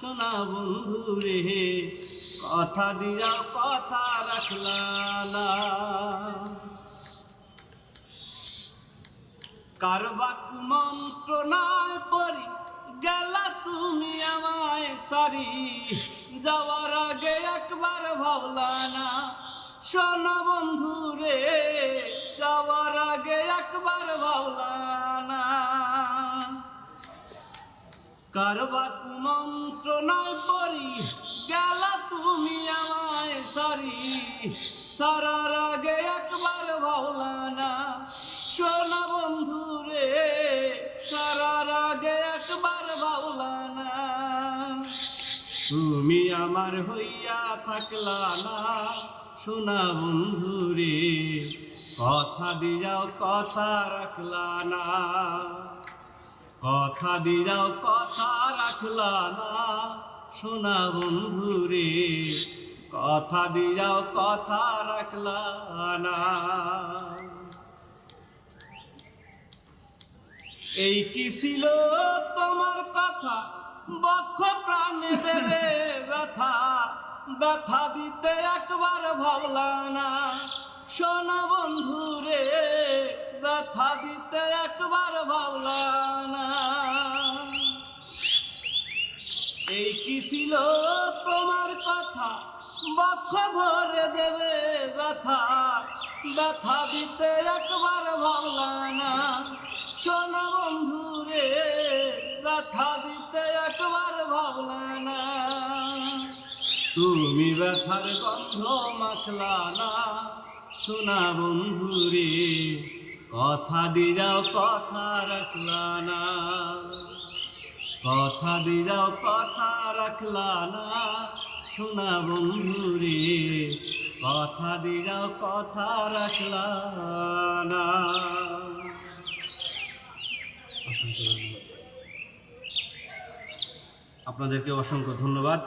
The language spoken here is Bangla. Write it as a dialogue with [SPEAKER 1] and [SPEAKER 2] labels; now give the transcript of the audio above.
[SPEAKER 1] শোনা বন্ধু রে, কথা দিয়াও কথা রাখলা কারবাক মন্ত্রণায় পড়ি, গেলা তুমি আমায় সারি। যাওয়ার আগে একবার ভাবলা না, শোনা বন্ধু রে, যাওয়ার আগে একবার ভাবলা না কারবাক মন্ত্রণায় পড়ি গেলা তুমি আমায় সারি। সারার আগে একবার ভাবলা না সোনা বন্ধু রে সারার আগে একবার ভাবলানা তুমি আমার হইয়া থাকলা না, সোনা বন্ধু রে কথা দিয়াও কথা রাখলা না। কথা দিয়াও কথা রাখলা না। সোনা বন্ধু রে কথা দিয়াও কথা রাখলা না। এই কি ছিল তোমার কথা? বক্ষ প্রাণে দেবে ব্যথা। ব্যথা দিতে একবার ভাবলা না। সোনা বন্ধু রে ব্যথা দিতে একবার ভাবলা কি ছিল তোমার কথা? বক্ষ ভরে দেবে ব্যথা। ব্যথা দিতে একবার ভাবলা না। সোনা বন্ধু রে ব্যথা দিতে একবার ভাবলা না। তুমি ব্যথার গন্ধ মাখলা না। সোনা বন্ধু রে কথা দিয়াও কথা রাখলা না। কথা দিয়াও কথা রাখলা না। সোনা বন্ধু কথা দিয়াও কথা রাখলা না।
[SPEAKER 2] আপনাদেরকে অসংখ্য ধন্যবাদ।